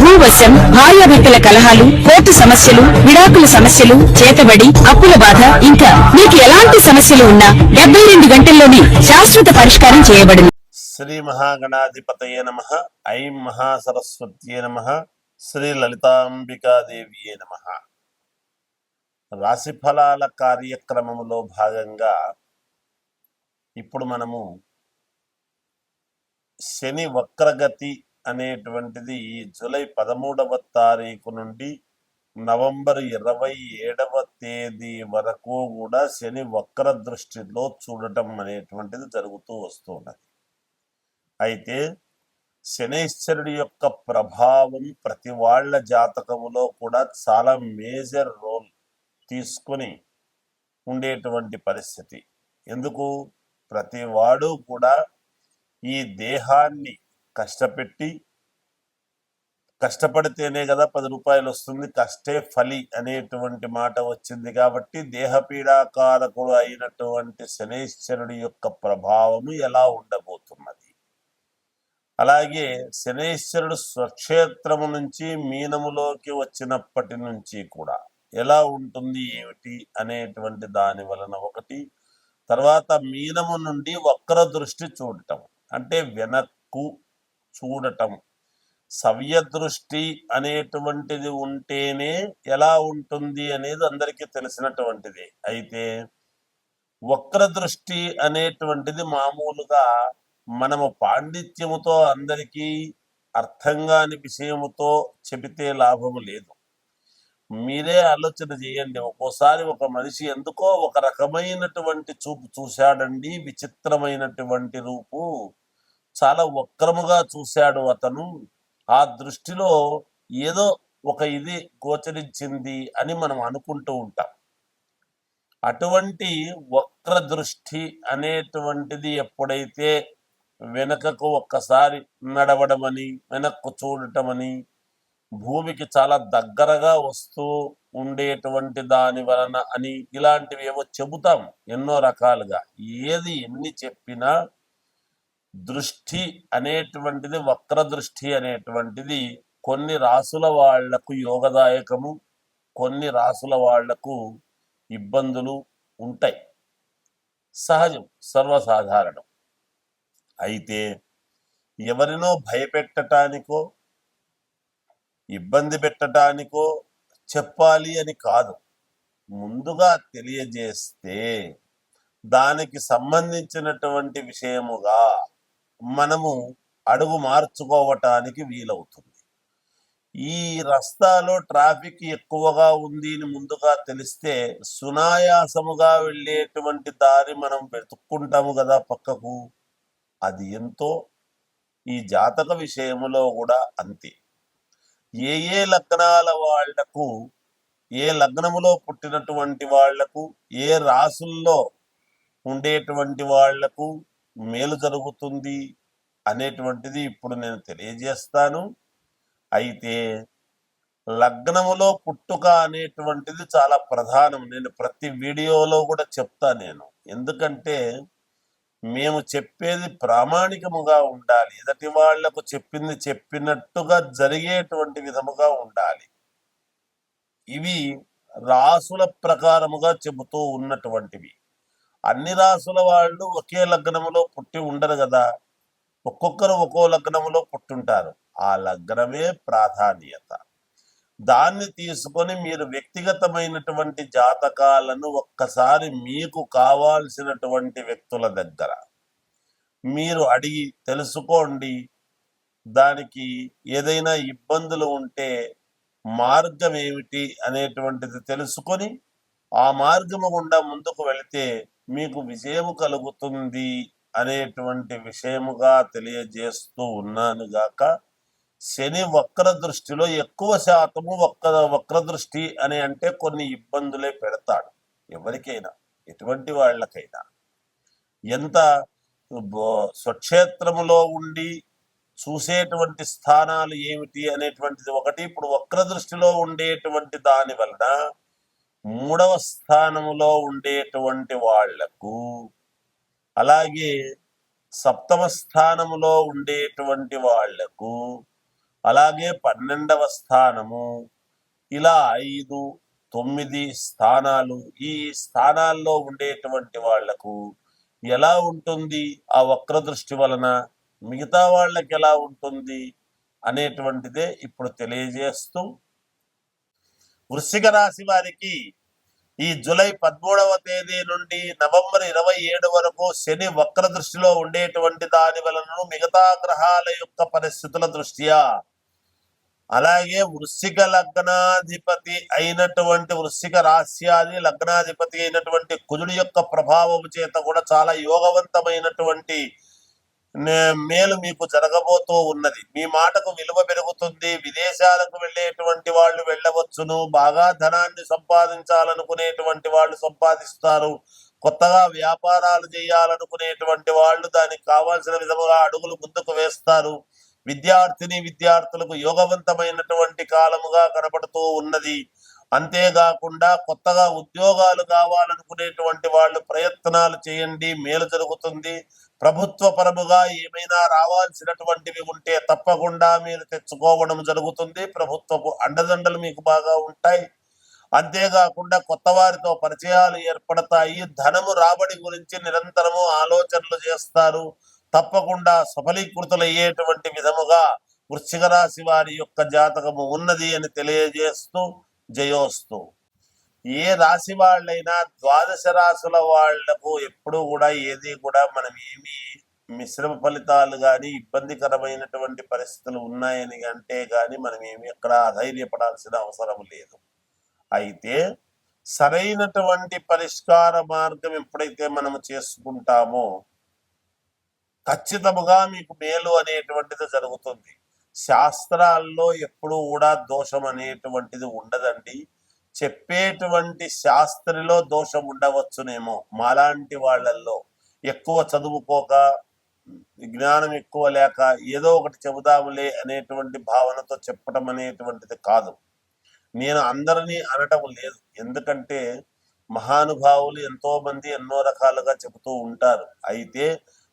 భూవశం భార్యాభర్తల కలహాలు కోర్టు సమస్యలు విడాకుల సమస్యలు చేతబడి అప్పుల బాధ ఇంకా మీకు ఎలాంటి సమస్యలు ఉన్నా డెబ్బై రెండు గంటల్లోనే శాశ్వత పరిష్కారం చేయబడింది. శ్రీ మహాగణాధిపతయే నమ ఐం మహాసరస్వత్యే నమ శ్రీ లలితాంబికాదేవియే నమ. రాశిఫలాల కార్యక్రమములో భాగంగా ఇప్పుడు మనము శని వక్రగతి అనేటువంటిది జూలై పదమూడవ తారీఖు నుండి నవంబర్ ఇరవై ఏడవ తేదీ వరకు కూడా శని వక్ర దృష్టిలో చూడటం అనేటువంటిది జరుగుతూ వస్తున్నది. అయితే శనైశ్వరుడి యొక్క ప్రభావం ప్రతి వాళ్ళ జాతకములో కూడా చాలా మేజర్ రోల్ తీసుకొని ఉండేటువంటి పరిస్థితి. ఎందుకు? ప్రతి వాడు కూడా ఈ దేహాన్ని కష్టపెట్టి కష్టపడితేనే కదా పది రూపాయలు వస్తుంది. కష్టే ఫలి అనేటువంటి మాట వచ్చింది కాబట్టి దేహపీడాకారకుడు అయినటువంటి శనేశ్వరుడి యొక్క ప్రభావము ఎలా ఉండబోతున్నది? అలాగే శనేశ్వరుడు స్వక్షేత్రము నుంచి మీనములోకి వచ్చినప్పటి నుంచి కూడా ఎలా ఉంటుంది? ఏమిటి? అనేటువంటి దాని వలన ఒకటి. తర్వాత మీనము నుండి వక్ర దృష్టి చూడటం. అంటే వెనక్కు చూడటం. సవ్యదృష్టి అనేటువంటిది ఉంటేనే ఎలా ఉంటుంది అనేది అందరికీ తెలిసినటువంటిది. అయితే వక్ర దృష్టి అనేటువంటిది మామూలుగా మనము పాండిత్యముతో అందరికీ అర్థం కాని విషయముతో చెబితే లాభము లేదు. మీరే ఆలోచన చేయండి. ఒక్కోసారి ఒక మనిషి ఎందుకో ఒక రకమైనటువంటి చూపు చూశాడండి. విచిత్రమైనటువంటి రూపు. చాలా వక్రముగా చూశాడు అతను. ఆ దృష్టిలో ఏదో ఒక ఇది గోచరించింది అని మనం అనుకుంటూ ఉంటాం. అటువంటి వక్ర దృష్టి అనేటువంటిది ఎప్పుడైతే వెనకకు ఒక్కసారి నడవడమని వెనక్కు చూడటమని భూమికి చాలా దగ్గరగా వస్తూ ఉండేటువంటి దాని వలన అని ఇలాంటివి ఏవో చెబుతాం ఎన్నో రకాలుగా. ఏది ఎన్ని చెప్పినా దృష్టి అనేటువంటిది వక్ర దృష్టి అనేటువంటిది కొన్ని రాసుల వాళ్ళకు యోగదాయకము కొన్ని రాసుల వాళ్ళకు ఇబ్బందులు ఉంటాయి. సహజం సర్వసాధారణం. అయితే ఎవరినో భయపెట్టటానికో ఇబ్బంది పెట్టటానికో చెప్పాలి అని కాదు. ముందుగా తెలియజేస్తే దానికి సంబంధించినటువంటి విషయముగా మనము అడుగు మార్చుకోవటానికి వీలవుతుంది. ఈ రస్తాలో ట్రాఫిక్ ఎక్కువగా ఉంది అని ముందుగా తెలిస్తే సునాయాసముగా వెళ్ళేటువంటి దారి మనం వెతుక్కుంటాము కదా పక్కకు. అది ఎంతో ఈ జాతక విషయములో కూడా అంతే. ఏ ఏ లగ్నాల వాళ్ళకు ఏ లగ్నములో పుట్టినటువంటి వాళ్ళకు ఏ రాసుల్లో ఉండేటువంటి వాళ్ళకు మేలు జరుగుతుంది అనేటువంటిది ఇప్పుడు నేను తెలియజేస్తాను. అయితే లగ్నములో పుట్టుక అనేటువంటిది చాలా ప్రధానం. నేను ప్రతి వీడియోలో కూడా చెప్తా నేను. ఎందుకంటే మేము చెప్పేది ప్రామాణికముగా ఉండాలి. ఎదటి వాళ్ళకు చెప్పింది చెప్పినట్టుగా జరిగేటువంటి విధముగా ఉండాలి. ఇవి రాసుల ప్రకారముగా చెబుతూ ఉన్నటువంటివి. అన్ని రాసుల వాళ్ళు ఒకే లగ్నములో పుట్టి ఉండరు కదా. ఒక్కొక్కరు ఒక్కో లగ్నములో పుట్టుంటారు. ఆ లగ్నమే ప్రాధాన్యత. దాన్ని తీసుకొని మీరు వ్యక్తిగతమైనటువంటి జాతకాలను ఒక్కసారి మీకు కావాల్సినటువంటి వ్యక్తుల దగ్గర మీరు అడిగి తెలుసుకోండి. దానికి ఏదైనా ఇబ్బందులు ఉంటే మార్గం ఏమిటి అనేటువంటిది తెలుసుకొని ఆ మార్గము గుండా ముందుకు వెళితే మీకు విజయము కలుగుతుంది అనేటువంటి విషయముగా తెలియజేస్తూ ఉన్నాను గాక. శని వక్ర దృష్టిలో ఎక్కువ శాతము వక్ర వక్ర దృష్టి అని అంటే కొన్ని ఇబ్బందులే పెడతాడు ఎవరికైనా ఎటువంటి వాళ్ళకైనా. ఎంత స్వక్షేత్రములో ఉండి చూసేటువంటి స్థానాలు ఏమిటి అనేటువంటిది ఒకటి ఇప్పుడు వక్ర దృష్టిలో ఉండేటువంటి దాని వలన మూడవ స్థానములో ఉండేటువంటి వాళ్ళకు అలాగే సప్తమ స్థానములో ఉండేటువంటి వాళ్ళకు అలాగే పన్నెండవ స్థానము ఇలా ఐదు తొమ్మిది స్థానాలు ఈ స్థానాల్లో ఉండేటువంటి వాళ్ళకు ఎలా ఉంటుంది? ఆ వక్ర దృష్టి వలన మిగతా వాళ్ళకి ఎలా ఉంటుంది? అనేటువంటిదే ఇప్పుడు తెలియజేస్తూ వృశ్చిక రాశి వారికి ఈ జూలై పదమూడవ తేదీ నుండి నవంబర్ ఇరవై ఏడు వరకు శని వక్ర దృష్టిలో ఉండేటువంటి దాని వలన మిగతా గ్రహాల యొక్క పరిస్థితుల దృష్ట్యా. అలాగే వృశ్చిక లగ్నాధిపతి అయినటువంటి వృశ్చిక రాశ్యాది లగ్నాధిపతి అయినటువంటి కుజుడి యొక్క ప్రభావం చేత కూడా చాలా యోగవంతమైనటువంటి మేలు మీకు జరగబోతూ ఉన్నది. మీ మాటకు విలువ పెరుగుతుంది. విదేశాలకు వెళ్ళేటువంటి వాళ్ళు వెళ్ళవచ్చును. బాగా ధనాన్ని సంపాదించాలనుకునేటువంటి వాళ్ళు సంపాదిస్తారు. కొత్తగా వ్యాపారాలు చేయాలనుకునేటువంటి వాళ్ళు దానికి కావాల్సిన విధముగా అడుగులు ముందుకు వేస్తారు. విద్యార్థిని విద్యార్థులకు యోగవంతమైనటువంటి కాలముగా కనబడుతూ ఉన్నది. అంతేకాకుండా కొత్తగా ఉద్యోగాలు కావాలనుకునేటువంటి వాళ్ళు ప్రయత్నాలు చేయండి. మేలు జరుగుతుంది. ప్రభుత్వ పరముగా ఏమైనా రావాల్సినటువంటివి ఉంటే తప్పకుండా మీరు తెచ్చుకోవడం జరుగుతుంది. ప్రభుత్వపు అండదండలు మీకు బాగా ఉంటాయి. అంతేకాకుండా కొత్త వారితో పరిచయాలు ఏర్పడతాయి. ధనము రాబడి గురించి నిరంతరము ఆలోచనలు చేస్తారు. తప్పకుండా సఫలీకృతులయ్యేటువంటి విధముగా వృశ్చిక రాశి వారి యొక్క జాతకము ఉన్నది అని తెలియజేస్తూ జయోస్తు. ఏ రాశి వాళ్ళైనా ద్వాదశ రాశుల వాళ్ళకు ఎప్పుడు కూడా ఏది కూడా మనం ఏమి మిశ్రమ ఫలితాలు కానీ ఇబ్బందికరమైనటువంటి పరిస్థితులు ఉన్నాయని అంటే కానీ మనం ఏమి ఎక్కడ అధైర్యపడాల్సిన అవసరం లేదు. అయితే సరైనటువంటి పరిష్కార మార్గం ఎప్పుడైతే మనం చేసుకుంటామో ఖచ్చితముగా మీకు మేలు అనేటువంటిది జరుగుతుంది. శాస్త్రాల్లో ఎప్పుడు కూడా దోషం అనేటువంటిది ఉండదండి. చెప్పేటువంటి శాస్త్రిలో దోషం ఉండవచ్చునేమో. మాలాంటి వాళ్ళల్లో ఎక్కువ చదువుకోక జ్ఞానం ఎక్కువ లేక ఏదో ఒకటి చెబుదాములే అనేటువంటి భావనతో చెప్పడం అనేటువంటిది కాదు. నేను అందరినీ అనటం లేదు. ఎందుకంటే మహానుభావులు ఎంతో మంది ఎన్నో రకాలుగా చెబుతూ ఉంటారు. అయితే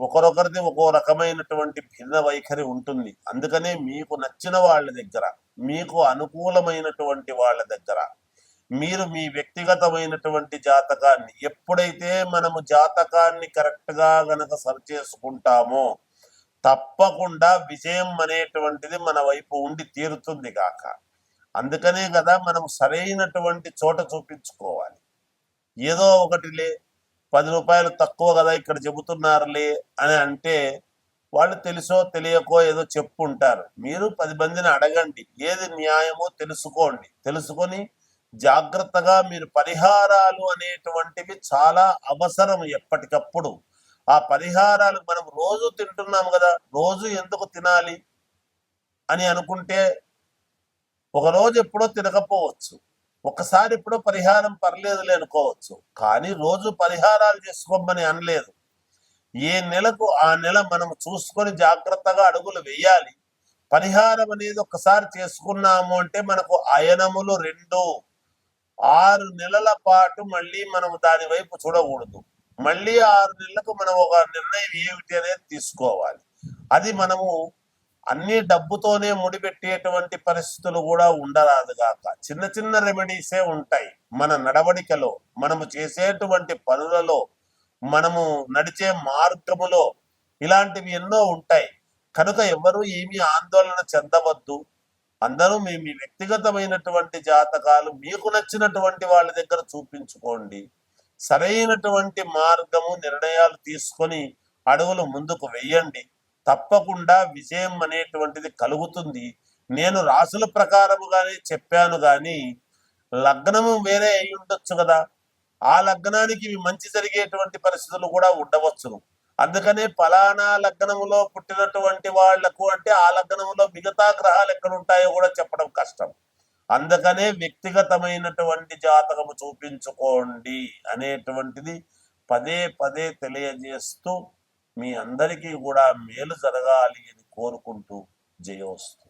ఒకరొకరిది ఒక్కో రకమైనటువంటి భిన్న వైఖరి ఉంటుంది. అందుకనే మీకు నచ్చిన వాళ్ళ దగ్గర మీకు అనుకూలమైనటువంటి వాళ్ళ దగ్గర మీరు మీ వ్యక్తిగతమైనటువంటి జాతకాన్ని ఎప్పుడైతే మనము జాతకాన్ని కరెక్ట్గా గనక సరి చేసుకుంటామో తప్పకుండా విజయం అనేటువంటిది మన వైపు ఉండి తీరుతుంది కాక అందుకనే కదా మనం సరైనటువంటి చోట చూపించుకోవాలి. ఏదో ఒకటిలే పది రూపాయలు తక్కువ కదా ఇక్కడ చెబుతున్నారులే అని అంటే వాళ్ళు తెలుసో తెలియకో ఏదో చెప్పుంటారు. మీరు పది మందిని అడగండి ఏది న్యాయమో తెలుసుకోండి. తెలుసుకొని జాగ్రత్తగా మీరు పరిహారాలు అనేటువంటివి చాలా అవసరం ఎప్పటికప్పుడు. ఆ పరిహారాలు మనం రోజు తింటున్నాం కదా రోజు ఎందుకు తినాలి అని అనుకుంటే ఒక రోజు ఎప్పుడో తినకపోవచ్చు. ఒకసారి ఎప్పుడో పరిహారం పర్లేదులే అనుకోవచ్చు. కానీ రోజు పరిహారాలు చేసుకోమని అనలేదు. ఏ నెలకు ఆ నెల మనం చూసుకొని జాగ్రత్తగా అడుగులు వేయాలి. పరిహారం అనేది ఒకసారి చేసుకున్నాము అంటే మనకు అయనములు రెండు. ఆరు నెలల పాటు మళ్ళీ మనం దాని వైపు చూడకూడదు. మళ్ళీ ఆరు నెలలకు మనం ఒక నిర్ణయం ఏమిటి అనేది తీసుకోవాలి. అది మనము అన్ని డబ్బుతోనే ముడిపెట్టేటువంటి పరిస్థితులు కూడా ఉండరాదు గాక. చిన్న చిన్న రెమెడీసే ఉంటాయి. మన నడవడికలో మనము చేసేటువంటి పనులలో మనము నడిచే మార్గములో ఇలాంటివి ఎన్నో ఉంటాయి. కనుక ఎవరు ఏమీ ఆందోళన చెందవద్దు. అందరూ మీ మీ వ్యక్తిగతమైనటువంటి జాతకాలు మీకు నచ్చినటువంటి వాళ్ళ దగ్గర చూపించుకోండి. సరైనటువంటి మార్గము నిర్ణయాలు తీసుకొని అడుగులు ముందుకు వెయ్యండి తప్పకుండా విజయం అనేటువంటిది కలుగుతుంది. నేను రాసుల ప్రకారముగానే చెప్పాను గాని లగ్నము వేరే అయి ఉండొచ్చు కదా. ఆ లగ్నానికి మంచి జరిగేటువంటి పరిస్థితులు కూడా ఉండవచ్చును. అందుకనే ఫలానా లగ్నములో పుట్టినటువంటి వాళ్ళకు అంటే ఆ లగ్నములో మిగతా గ్రహాలు ఎక్కడ ఉంటాయో కూడా చెప్పడం కష్టం. అందుకనే వ్యక్తిగతమైనటువంటి జాతకము చూపించుకోండి అనేటువంటిది పదే పదే తెలియజేస్తూ మీ అందరికీ కూడా మేలు జరగాలి అని కోరుకుంటూ జయోస్తు.